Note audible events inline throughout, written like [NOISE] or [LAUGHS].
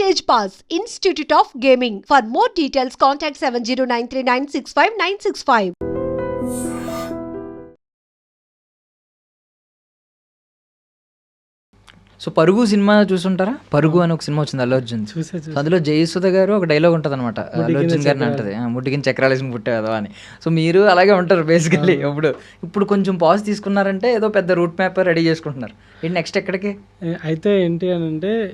Stage Pass, Institute of Gaming. For more details, contact 70939659665. So Parugu cinema చూసుంటారా? Parugu అని ఒక cinema వచ్చింది అల్లు అర్జున్ అందులో జయసుధ గారు ఒక డైలాగ్ ఉంటుంది అనమాట అల్లు అర్జున్ గారిని అంటది. "ఆ, ముడ్డికిన చక్రాలు వేసుకుని పుట్టావు అని. సో మీరు అలాగే ఉంటారు బేసికల్లీ ఇప్పుడు ఇప్పుడు కొంచెం పాజ్ తీసుకున్నారంటే ఏదో పెద్ద రూట్ మ్యాప్ రెడీ చేసుకుంటున్నారు. ఏంటి నెక్స్ట్ ఎక్కడికి? అయితే ఏంటి అని అంటే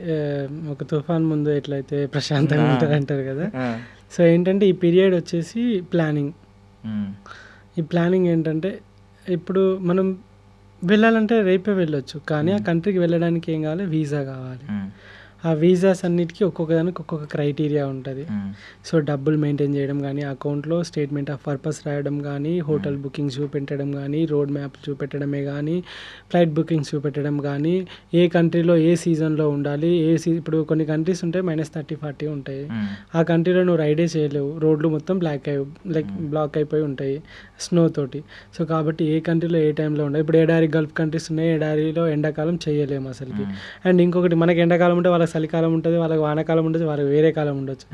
ఒక తుఫాన్ ముందు ఎట్లయితే ప్రశాంతంగా ఉంటుంది అంటారు కదా. సో ఏంటంటే ఈ పీరియడ్ వచ్చేసి ప్లానింగ్. ఈ ప్లానింగ్ ఏంటంటే ఇప్పుడు మనం వెళ్ళాలంటే రేపే వెళ్ళొచ్చు. కానీ ఆ కంట్రీకి వెళ్ళడానికి ఏం కావాలి? వీసా కావాలి. ఆ వీసాస్ అన్నిటికీ ఒక్కొక్క దానికి ఒక్కొక్క క్రైటీరియా ఉంటుంది. సో డబ్బులు మెయింటైన్ చేయడం కానీ అకౌంట్లో స్టేట్మెంట్ ఆఫ్ పర్పస్ రాయడం కానీ హోటల్ బుకింగ్ చూపెట్టడం కానీ రోడ్ మ్యాప్ చూపెట్టడమే కానీ ఫ్లైట్ బుకింగ్స్ చూపెట్టడం కానీ ఏ కంట్రీలో ఏ సీజన్లో ఉండాలి ఏ సీ ఇప్పుడు కొన్ని కంట్రీస్ ఉంటాయి మైనస్ థర్టీ ఫార్టీ ఉంటాయి. ఆ కంట్రీలో నువ్వు రైడే చేయలేవు. రోడ్లు మొత్తం బ్లాక్ అయి లైక్ బ్లాక్ అయిపోయి ఉంటాయి స్నో తోటి. సో కాబట్టి ఏ కంట్రీలో ఏ టైంలో ఉండాలి. ఇప్పుడు ఎడారి గల్ఫ్ కంట్రీస్ ఉన్నాయి ఎడారిలో ఎండాకాలం చేయలేము అసలుకి. అండ్ ఇంకొకటి మనకి ఎండాకాలం ఉంటే వాళ్ళకి చలికాలం ఉంటుంది వాళ్ళకి వానాకాలం ఉంటుంది వాళ్ళకి వేరే కాలం ఉండొచ్చు.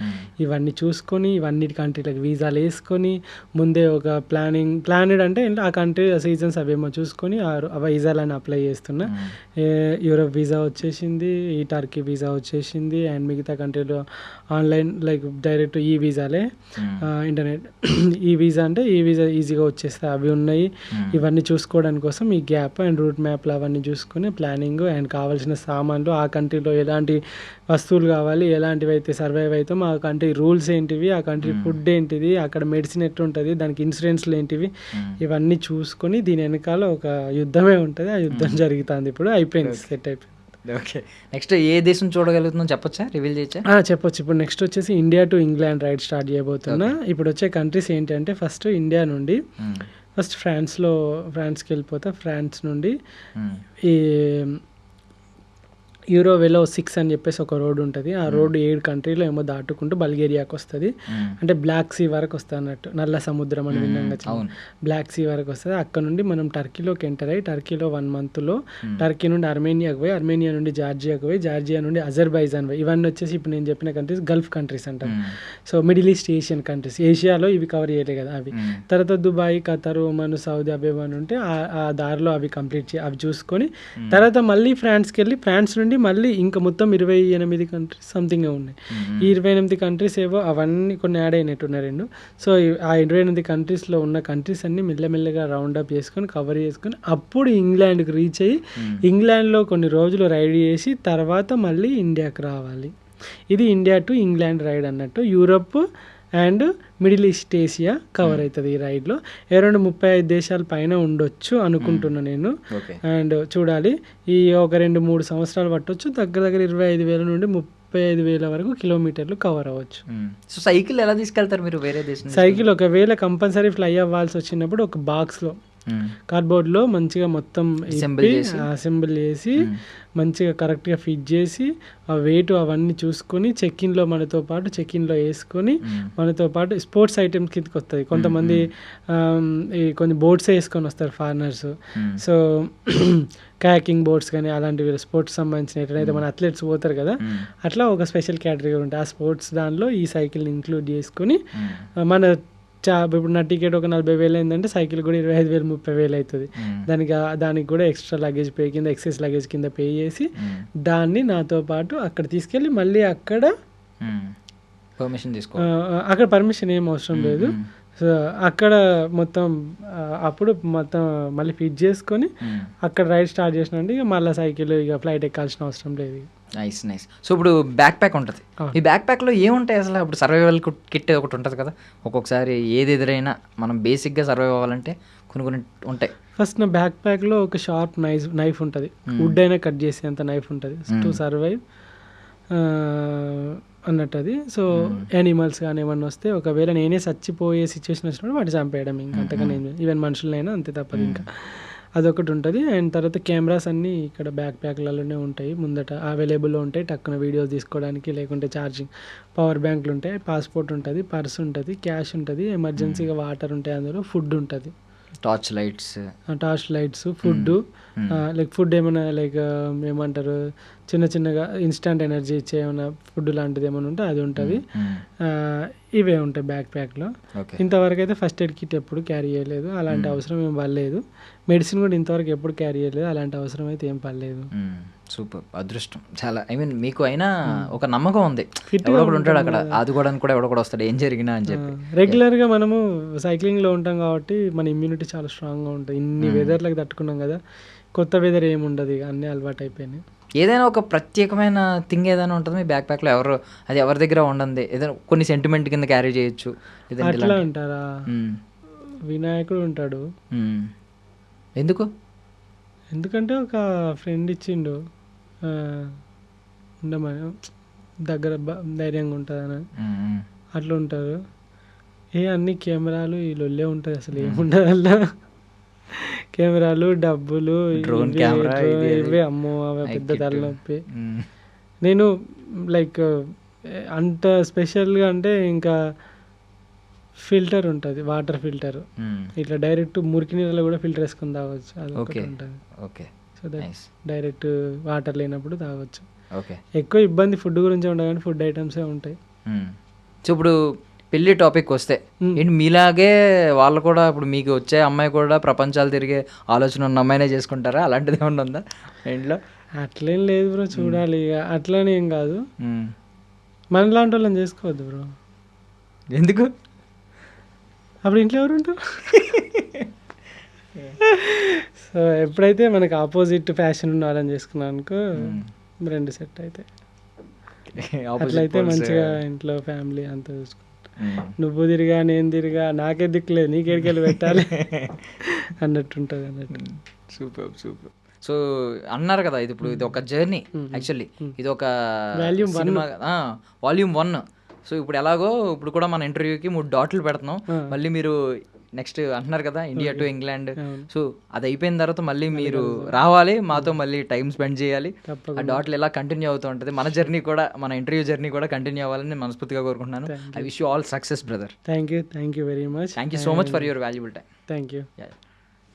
ఇవన్నీ చూసుకొని ఇవన్నీ కంట్రీలకు వీసాలు వేసుకొని ముందే ఒక ప్లానింగ్ ప్లానెడ్ అంటే ఆ కంట్రీ సీజన్స్ అవేమో చూసుకొని ఆ వీసాలని అప్లై చేస్తున్నా. యూరప్ వీసా వచ్చేసింది ఈ టర్కీ వీసా వచ్చేసింది అండ్ మిగతా కంట్రీలో ఆన్లైన్ లైక్ డైరెక్ట్ ఈ వీసాలే ఇంటర్నెట్ ఈ వీసా అంటే ఈ వీసా ఈజీగా వచ్చేస్తాయి అవి ఉన్నాయి. ఇవన్నీ చూసుకోవడానికి కోసం ఈ గ్యాప్ అండ్ రూట్ మ్యాప్లు అవన్నీ చూసుకొని ప్లానింగ్ అండ్ కావాల్సిన సామాన్లు ఆ కంట్రీలో ఎలాంటి వస్తువులు కావాలి ఎలాంటివి అయితే సర్వైవ్ అవుతాం ఆ కంట్రీ రూల్స్ ఏంటివి ఆ కంట్రీ ఫుడ్ ఏంటిది అక్కడ మెడిసిన్ ఎట్లుంటుంది దానికి ఇన్సూరెన్స్లు ఏంటివి ఇవన్నీ చూసుకొని దీని వెనకాల ఒక యుద్ధమే ఉంటుంది. ఆ యుద్ధం జరుగుతుంది ఇప్పుడు అయిపోయింది సెట్ అయిపోయింది. ఓకే నెక్స్ట్ ఏ దేశం చూడగలుగుతుందో చెప్పొచ్చా? రివీల్ చేయొచ్చా? చెప్పొచ్చు. ఇప్పుడు నెక్స్ట్ వచ్చేసి India to England ride start చేయబోతున్నా. ఇప్పుడు వచ్చే కంట్రీస్ ఏంటి అంటే ఫస్ట్ ఇండియా నుండి. ఫస్ట్ ఫ్రాన్స్లో ఫ్రాన్స్కి వెళ్ళిపోతా. ఫ్రాన్స్ నుండి. ఈ యూరో వెలో సిక్స్ అని చెప్పేసి ఒక రోడ్ ఉంటుంది. ఆ రోడ్ ఏడు కంట్రీలో ఏమో దాటుకుంటూ బల్గేరియాకి వస్తుంది. ఉమ్. అంటే బ్లాక్ సీ వరకు వస్తుంది అన్నట్టు. నల్ల సముద్రం అని విన్నాం. బ్లాక్ సీ వరకు వస్తుంది. అక్కడ నుండి మనం టర్కీలోకి ఎంటర్ అయ్యి టర్కీలో వన్ మంత్లో టర్కీ నుండి అర్మేనియాకి పోయి అర్మేనియా నుండి జార్జియాకి పోయి జార్జియా నుండి అజర్బైజాన్ పోయి ఇవన్నీ వచ్చేసి ఇప్పుడు నేను చెప్పిన కంట్రీస్ గల్ఫ్ కంట్రీస్ అంటారు. So middle east Asian countries ఏషియాలో ఇవి కవర్ చేయలే కదా అవి. ఉమ్. తర్వాత Dubai Qatar Oman Saudi Arabia ఉంటే ఆ- దారిలో అవి కంప్లీట్ అవి చూసుకొని తర్వాత మళ్ళీ ఫ్రాన్స్కి వెళ్ళి ఫ్రాన్స్ నుండి మళ్ళీ ఇంకా మొత్తం ఇరవై ఎనిమిది కంట్రీస్ సంథింగ్ ఉన్నాయి. ఈ ఇరవై ఎనిమిది కంట్రీస్ ఏవో అవన్నీ కొన్ని యాడ్ అయినట్టు ఉన్నాయి రెండు. సో ఆ ఇరవై ఎనిమిది కంట్రీస్లో ఉన్న కంట్రీస్ అన్ని మెల్లమెల్లగా రౌండ్ అప్ చేసుకొని కవర్ చేసుకొని అప్పుడు ఇంగ్లాండ్కి రీచ్ అయ్యి ఇంగ్లాండ్లో కొన్ని రోజులు రైడ్ చేసి తర్వాత మళ్ళీ ఇండియాకి రావాలి. ఇది ఇండియా టు ఇంగ్లాండ్ రైడ్ అన్నట్టు Europe and middle east Asia cover అవుతుంది ఈ రైడ్లో అరౌండ్ ముప్పై ఐదు దేశాల పైన ఉండొచ్చు అనుకుంటున్నా నేను ఓకే అండ్ చూడాలి ఈ ఒక రెండు మూడు సంవత్సరాలు పట్టొచ్చు దగ్గర దగ్గర ఇరవై ఐదు వేల నుండి ముప్పై ఐదు వేల వరకు కిలోమీటర్లు కవర్ అవ్వచ్చు. సో సైకిల్ ఎలా తీసుకెళ్తారు మీరు వేరే దేశం? సైకిల్ ఒకవేళ కంపల్సరీ ఫ్లై అవ్వాల్సి వచ్చినప్పుడు ఒక బాక్స్లో. కార్డ్బోర్డ్లో మంచిగా మొత్తం. అసెంబుల్ చేసి. మంచిగా కరెక్ట్గా ఫిట్ చేసి ఆ వెయిట్ అవన్నీ చూసుకొని చెక్ ఇన్లో మనతో పాటు చెక్ ఇన్లో వేసుకొని మనతో పాటు స్పోర్ట్స్ ఐటమ్స్ కిందకి వస్తుంది కొంతమంది ఈ కొన్ని బోట్స్ వేసుకొని వస్తారు ఫారినర్స్. సో కయాకింగ్ బోట్స్ కానీ అలాంటివి స్పోర్ట్స్ సంబంధించిన ఎట్లయితే మన అథ్లెట్స్ పోతారు కదా. అట్లా ఒక స్పెషల్ కేటగిరీ ఉంటుంది. ఆ స్పోర్ట్స్ దానిలో ఈ సైకిల్ని ఇంక్లూడ్ చేసుకొని మన చా ఇప్పుడు నా టికెట్ ఒక నలభై వేలు అయిందంటే సైకిల్ కూడా ఇరవై ఐదు వేలు ముప్పై వేలు అవుతుంది. దానికి దానికి కూడా ఎక్స్ట్రా లగేజ్ పే కింద ఎక్సెస్ లగేజ్ కింద పే చేసి. దాన్ని నాతో పాటు అక్కడ తీసుకెళ్ళి మళ్ళీ అక్కడ. పర్మిషన్ తీసుకో అక్కడ పర్మిషన్ ఏం అవసరం లేదు. సో అక్కడ మొత్తం అప్పుడు మొత్తం మళ్ళీ ఫిట్ చేసుకొని ఉమ్. అక్కడ రైడ్ స్టార్ట్ చేసినంటే ఇక మళ్ళీ సైకిల్ ఇక ఫ్లైట్ ఎక్కాల్సిన అవసరం లేదు. నైస్ నైస్ సో ఇప్పుడు బ్యాక్ ప్యాక్ ఉంటుంది. ఈ బ్యాక్ ప్యాక్లో ఏముంటాయి అసలు? ఇప్పుడు సర్వైవల్ కిట్ ఒకటి ఉంటుంది కదా. ఒక్కొక్కసారి ఏది ఎదురైనా మనం బేసిక్గా సర్వైవ్ అవ్వాలంటే కొన్ని కొన్ని ఉంటాయి. ఫస్ట్ నా బ్యాక్ ప్యాక్లో ఒక షార్ప్ నైఫ్ నైఫ్ ఉంటుంది. వుడ్ అయినా కట్ చేసేంత నైఫ్ ఉంటుంది. టు సర్వైవ్ అన్నట్టు అది సో యానిమల్స్ కానీ ఏమన్నా వస్తే ఒకవేళ నేనే చచ్చిపోయే సిచ్యువేషన్ వచ్చినప్పుడు వాటి చంపేయడం ఇంకా అంతకన్నా ఏం ఈవెన్ మనుషులైనా అంతే తప్పదు ఇంకా. అదొకటి ఉంటుంది. అండ్ తర్వాత కెమెరాస్ అన్నీ ఇక్కడ బ్యాక్ ప్యాక్లలోనే ఉంటాయి. ముందట అవైలబుల్లో ఉంటాయి. టక్కున వీడియోస్ తీసుకోవడానికి లేకుంటే ఛార్జింగ్ పవర్ బ్యాంకులు ఉంటాయి. పాస్పోర్ట్ ఉంటుంది. పర్స్ ఉంటుంది. క్యాష్ ఉంటుంది. ఎమర్జెన్సీగా వాటర్ ఉంటాయి అందులో ఫుడ్ ఉంటుంది. Torch lights torch lights food like food ఏమైనా లైక్ ఏమంటారు చిన్న చిన్నగా ఇన్స్టంట్ ఎనర్జీ ఇచ్చే ఏమైనా ఫుడ్ లాంటిది ఏమైనా ఉంటే అది ఉంటుంది. ఇవే ఉంటాయి బ్యాక్ ప్యాక్లో ఇంతవరకు అయితే ఫస్ట్ ఎయిడ్ కిట్ ఎప్పుడు క్యారీ చేయలేదు అలాంటి అవసరం ఏం పడలేదు. మెడిసిన్ కూడా ఇంతవరకు ఎప్పుడు క్యారీ చేయలేదు అలాంటి అవసరం అయితే ఏం పడలేదు. సూపర్ అదృష్టం. చాలా ఐ మీన్ మీకు అయినా ఒక నమ్మకం ఉంది. Fit గా ఎవడో ఒకడు ఉంటాడు ఉంటాం అక్కడ ఆదుకోవడానికి కూడా ఎవడో కూడా వస్తాడు ఏం జరిగినా అని చెప్పి. రెగ్యులర్గా మనము సైక్లింగ్లో ఉంటాం కాబట్టి మన ఇమ్యూనిటీ చాలా స్ట్రాంగ్గా ఉంటుంది. ఇన్ని వెదర్లకు తట్టుకున్నాం కదా కొత్త వెదర్ ఏమి ఉండదు ఇక అన్నీ అలవాటు అయిపోయినాయి. ఏదైనా ఒక ప్రత్యేకమైన థింగ్ ఏదైనా ఉంటుంది మీ బ్యాక్ ప్యాక్లో ఎవరు అది ఎవరి దగ్గర ఉండదు ఏదైనా కొన్ని సెంటిమెంట్ కింద క్యారీ చేయొచ్చు అట్లా అంటారా? మ్మ్. వినాయకుడు ఉంటాడు. ఎందుకు? ఎందుకంటే ఒక ఫ్రెండ్ ఇచ్చిండు. ఉండమని దగ్గర ధైర్యంగా ఉంటుందని. అట్లా ఉంటారు ఏ అన్ని కెమెరాలు ఈ లొల్లే ఉంటుంది అసలు ఏముండదు అలా కెమెరాలు డబ్బులు ఇవే, అమ్మో అవి పెద్ద. తలనొప్పి. నేను లైక్ అంత స్పెషల్గా అంటే ఇంకా ఫిల్టర్ ఉంటుంది వాటర్ ఫిల్టర్. ఇట్లా డైరెక్ట్ మురికి నీళ్ళలో కూడా ఫిల్టర్ వేసుకొని తాగొచ్చు అది. ఉంటుంది okay so that direct water లేనప్పుడు తాగొచ్చు. ఓకే ఎక్కువ ఇబ్బంది ఫుడ్ గురించి ఉండదు కానీ ఫుడ్ ఐటమ్సే ఉంటాయి. సో ఇప్పుడు పెళ్ళి టాపిక్ వస్తే మ్మ్. ఏంటి మీలాగే వాళ్ళు కూడా ఇప్పుడు మీకు వచ్చే అమ్మాయి కూడా ప్రపంచాలు తిరిగే ఆలోచన ఉన్న అమ్మాయినే చేసుకుంటారా? అలాంటిది ఏమన్నా ఉందా ఇంట్లో? అట్లేం లేదు బ్రో చూడాలి ఇక. అట్లనే ఏం కాదు. మన లాంటి వాళ్ళని చేసుకోవద్దు బ్రో. ఎందుకు? అప్పుడు ఇంట్లో ఎవరు ఉంటారు? [LAUGHS] [LAUGHS] సో ఎప్పుడైతే మనకి ఆపోజిట్ ఫ్యాషన్ ఉన్న వాళ్ళని చేసుకున్నాం అనుకో రెండు సెట్ అయితే. [LAUGHS] అట్లయితే మంచిగా ఇంట్లో ఫ్యామిలీ అంతా చూసుకుంటాం. మ్మ్. నువ్వు తిరిగా నేను తిరిగా నాకే దిక్కులేదు నీకెడికెళ్ళి పెట్టాలి. [LAUGHS] అన్నట్టు ఉంటుంది అన్నట్టు. సూపర్ సూపర్ సో అన్నారు కదా ఇది ఇప్పుడు ఇది ఒక జర్నీ యాక్చువల్లీ ఇది ఒక one. Cinema volume one so ఇప్పుడు ఎలాగో ఇప్పుడు కూడా మన ఇంటర్వ్యూకి మూడు డాట్లు పెడుతున్నాం. మళ్ళీ మీరు నెక్స్ట్ అంటున్నారు కదా ఇండియా టు ఇంగ్లాండ్. సో అది అయిపోయిన తర్వాత మళ్ళీ మీరు రావాలి. మాతో మళ్ళీ టైం స్పెండ్ చేయాలి. ఆ డాట్లు ఎలా కంటిన్యూ అవుతూ ఉంటుంది మన జర్నీ కూడా మన ఇంటర్వ్యూ జర్నీ కూడా కంటిన్యూ అవ్వాలని నేను మనస్ఫూర్తిగా కోరుకుంటున్నాను. I wish you all success brother thank you thank you very much thank you so much for your valuable time thank you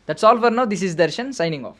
that's all for now this is Darshan signing off